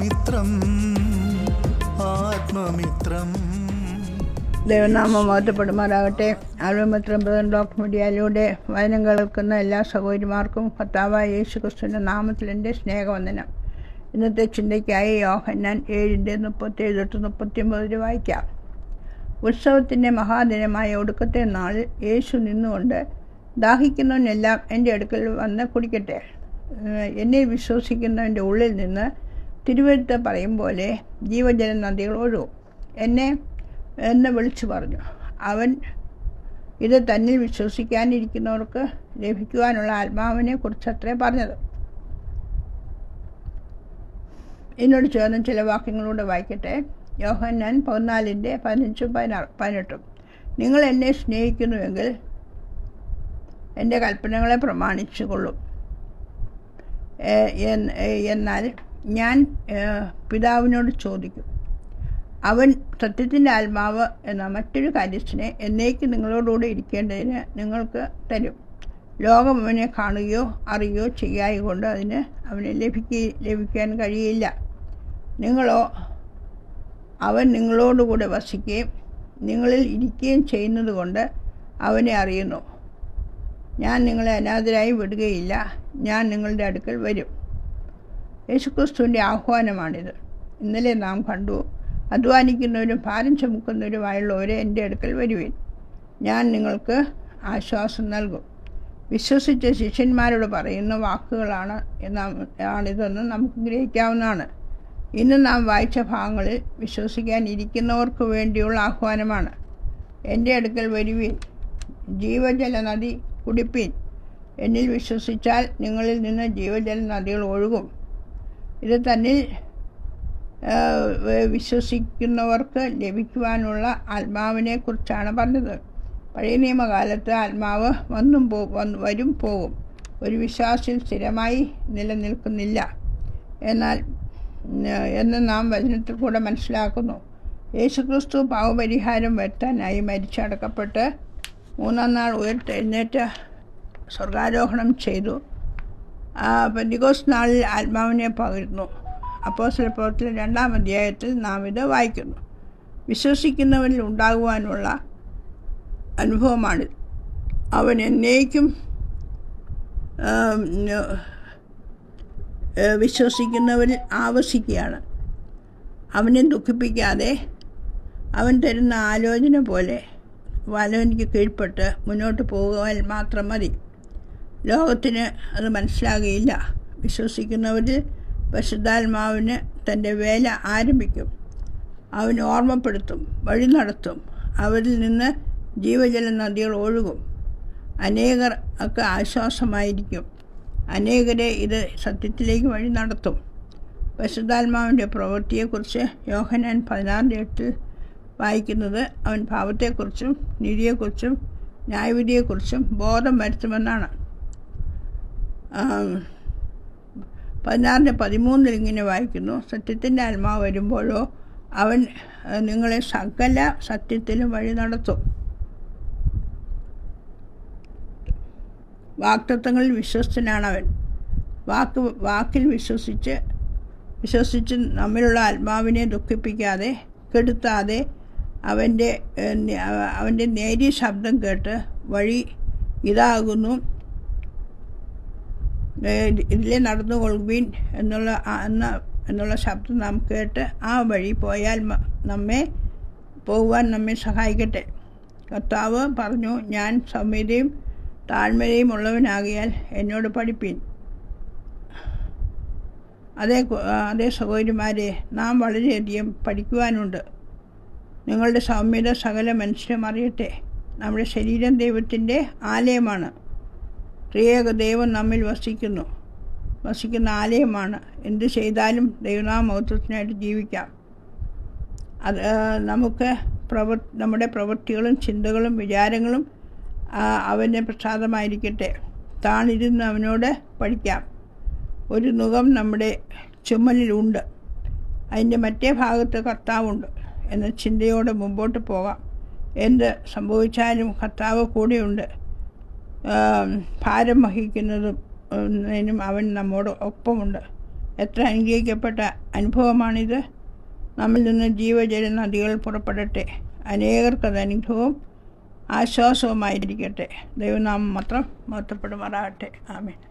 ആത്മമിത്രം ആത്മമിത്രം. ദൈവനാമം മാറ്റപ്പെടുമാറാകട്ടെ. ആരോഗ്യമിത്രം brother doctor മീഡിയയിലൂടെ വചനം കേൾക്കുന്ന എല്ലാ സഹോദരിമാർക്കും ഭർത്താവായ യേശു ക്രിസ്തുവിന്റെ നാമത്തിൽ എന്റെ സ്നേഹവന്ദനം. ഇന്നത്തെ ചിന്തയ്ക്കായി യോഹന്നാൻ ഏഴിന്റെ മുപ്പത്തേഴ് തൊട്ട് മുപ്പത്തിയൊമ്പത് വരെ വായിക്കാം. ഉത്സവത്തിന്റെ മഹാദിനമായ ഒടുക്കത്തെ നാളിൽ യേശു നിന്നുകൊണ്ട് ദാഹിക്കുന്നവനെല്ലാം എന്റെ അടുക്കൽ വന്ന് കുടിക്കട്ടെ. എന്നെ വിശ്വസിക്കുന്നവന്റെ ഉള്ളിൽ നിന്ന് തിരുവഴുത്ത് പറയും പോലെ ജീവജല നദികൾ ഒഴുകും. എന്നെ എന്ന് വിളിച്ചു പറഞ്ഞു. അവൻ ഇത് തന്നിൽ വിശ്വസിക്കാനിരിക്കുന്നവർക്ക് ലഭിക്കുവാനുള്ള ആത്മാവിനെ കുറിച്ചത്രേ പറഞ്ഞത്. എന്നോട് ചേർന്ന് ചില വാക്യങ്ങളൂടെ വായിക്കട്ടെ. യോഹന്നാൻ പതിനാലിന്റെ പതിനഞ്ചും പതിനാറ് പതിനെട്ടും. നിങ്ങൾ എന്നെ സ്നേഹിക്കുന്നുവെങ്കിൽ എന്റെ കൽപ്പനകളെ പ്രമാണിച്ചു കൊള്ളും എന്നാൽ ഞാൻ പിതാവിനോട് ചോദിക്കും. അവൻ സത്യത്തിന്റെ ആത്മാവ് എന്ന മറ്റൊരു കാര്യസ്ഥനെ എന്നേക്ക് നിങ്ങളോടുകൂടെ ഇരിക്കേണ്ടതിന് നിങ്ങൾക്ക് തരും. ലോകം അവനെ കാണുകയോ അറിയുകയോ ചെയ്യായകൊണ്ട് അതിന് അവനെ ലഭിക്കുക ലഭിക്കാൻ കഴിയില്ല. നിങ്ങളോ അവൻ നിങ്ങളോടുകൂടെ വസിക്കുകയും നിങ്ങളിൽ ഇരിക്കുകയും ചെയ്യുന്നത് കൊണ്ട് അവനെ അറിയുന്നു. ഞാൻ നിങ്ങളെ അനാഥരായി വിടുകയില്ല. ഞാൻ നിങ്ങളുടെ അടുക്കൽ വരും. യേശുക്രിസ്തുവിന്റെ ആഹ്വാനമാണിത്. ഇന്നലെ നാം കണ്ടു അധ്വാനിക്കുന്നവരും ഭാരം ചുമക്കുന്നവരുമായുള്ളവരെ എന്റെ അടുക്കൽ വരുവിൻ. ഞാൻ നിങ്ങൾക്ക് ആശ്വാസം നൽകും. വിശ്വസിച്ച ശിഷ്യന്മാരോട് പറയുന്ന വാക്കുകളാണ് ആണിതെന്ന് നമുക്ക് ഗ്രഹിക്കാവുന്നതാണ്. ഇന്ന് നാം വായിച്ച ഭാഗങ്ങളിൽ വിശ്വസിക്കാൻ ഇരിക്കുന്നവർക്ക് വേണ്ടിയുള്ള ആഹ്വാനമാണ്. എന്റെ അടുക്കൽ വരുവിൻ. ജീവജല നദി കുടിപ്പീൻ. എന്നിൽ വിശ്വസിച്ചാൽ നിങ്ങളിൽ നിന്ന് ജീവജല നദികൾ ഒഴുകും. ഇത് തന്നിൽ വിശ്വസിക്കുന്നവർക്ക് ലഭിക്കുവാനുള്ള ആത്മാവിനെ കുറിച്ചാണ് പറഞ്ഞത്. പഴയ നിയമകാലത്ത് ആത്മാവ് വന്നും പോ വരും പോകും. ഒരു വിശ്വാസിൽ സ്ഥിരമായി നിലനിൽക്കുന്നില്ല. എന്നാൽ എന്ന് നാം വചനത്തിൽ കൂടെ മനസ്സിലാക്കുന്നു. യേശുക്രിസ്തു പാവപരിഹാരം വരുത്താനായി മരിച്ചടക്കപ്പെട്ട് മൂന്നാം നാൾ ഉയർത്തെഴുന്നേറ്റ് സ്വർഗാരോഹണം ചെയ്തു. ആ, പെന്തിക്കോസ് നാളിൽ ആത്മാവിനെ പകരുന്നു. അപ്പോൾ പ്രവർത്തനം രണ്ടാം അധ്യായത്തിൽ നാം ഇത് വായിക്കുന്നു. വിശ്വസിക്കുന്നവരിൽ ഉണ്ടാകുവാനുള്ള അനുഭവമാണ്. അവൻ എന്നേക്കും വിശ്വസിക്കുന്നവരിൽ ആവശിക്കുകയാണ്. അവനെ ദുഃഖിപ്പിക്കാതെ അവൻ തരുന്ന ആലോചന പോലെ വലവനിക്ക് കീഴ്പ്പെട്ട് മുന്നോട്ട് പോകുവാൻ മാത്രം മതി. ലോകത്തിന് അത് മനസ്സിലാകുകയില്ല. വിശ്വസിക്കുന്നവരിൽ പരിശുദ്ധാത്മാവിന് തന്റെ വേല ആരംഭിക്കും. അവൻ ഓർമ്മപ്പെടുത്തും വഴി നടത്തും. അവരിൽ നിന്ന് ജീവജല നദികൾ ഒഴുകും. അനേകർ ഒക്കെ ആശ്വാസമായിരിക്കും. അനേകരെ ഇത് സത്യത്തിലേക്ക് വഴി നടത്തും. പരിശുദ്ധാത്മാവിന്റെ പ്രവൃത്തിയെക്കുറിച്ച് യോഹനാൻ പതിനാറിന്റെ എട്ടിൽ വായിക്കുന്നത് അവൻ ഭാവത്തെക്കുറിച്ചും നീതിയെക്കുറിച്ചും ന്യായവിധിയെക്കുറിച്ചും ബോധം വരുത്തുമെന്നാണ്. പതിനാറിന്റെ പതിമൂന്നിൽ ഇങ്ങനെ വായിക്കുന്നു സത്യത്തിന്റെ ആത്മാവ് വരുമ്പോഴോ അവൻ നിങ്ങളെ സകല സത്യത്തിലും വഴി നടത്തും. വാക്തത്വങ്ങളിൽ അവൻ. വാക്ക് വാക്കിൽ വിശ്വസിച്ച് വിശ്വസിച്ച് നമ്മിലുള്ള ആത്മാവിനെ ദുഃഖിപ്പിക്കാതെ കെടുത്താതെ അവന്റെ അവന്റെ നേരിയ ശബ്ദം കേട്ട് വഴി ഇതാകുന്നു. ഇതിലെ നടന്നു കൊള്ളുവീൻ എന്നുള്ള എന്ന എന്നുള്ള ശബ്ദം നാം കേട്ട് ആ വഴി പോയാൽ നമ്മെ പോകുവാൻ നമ്മെ സഹായിക്കട്ടെ. കർത്താവ് പറഞ്ഞു ഞാൻ സൗമ്യതയും താഴ്മയും ഉള്ളവനാകിയാൽ എന്നോട് പഠിപ്പീൻ. അതേ അതേ സഹോദരിമാരെ നാം വളരെയധികം പഠിക്കുവാനുണ്ട്. നിങ്ങളുടെ സൗമ്യത സകല മനുഷ്യരും അറിയട്ടെ. നമ്മുടെ ശരീരം ദൈവത്തിന്റെ ആലയമാണ്. ത്രിയേക ദൈവം നമ്മിൽ വസിക്കുന്നു. വസിക്കുന്ന ആലയമാണ്. എന്ത് ചെയ്താലും ദൈവനാമഹത്വത്തിനായിട്ട് ജീവിക്കാം. അത് നമുക്ക് പ്രവർ നമ്മുടെ പ്രവൃത്തികളും ചിന്തകളും വിചാരങ്ങളും അവന്റെ പ്രസാദമായിരിക്കട്ടെ. താണിരുന്ന് അവനോട് പഠിക്കാം. ഒരു മുഖം നമ്മുടെ ചുമലിലുണ്ട്. അതിന്റെ മറ്റേ ഭാഗത്ത് കർത്താവുണ്ട് എന്ന ചിന്തയോടെ മുമ്പോട്ട് പോകാം. എന്ത് സംഭവിച്ചാലും കർത്താവ് കൂടെയുണ്ട്. ഭാരം വഹിക്കുന്നതും അവൻ നമ്മോട് ഒപ്പമുണ്ട്. എത്ര അനുഗ്രഹിക്കപ്പെട്ട അനുഭവമാണിത്. നമ്മിൽ നിന്ന് ജീവജല നദികൾ പുറപ്പെടട്ടെ. അനേകർക്കത് അനുഭവം ആശ്വാസവുമായിരിക്കട്ടെ. ദൈവനാമം മാത്രം മഹത്വപ്പെടുമാറാകട്ടെ. ആമേൻ.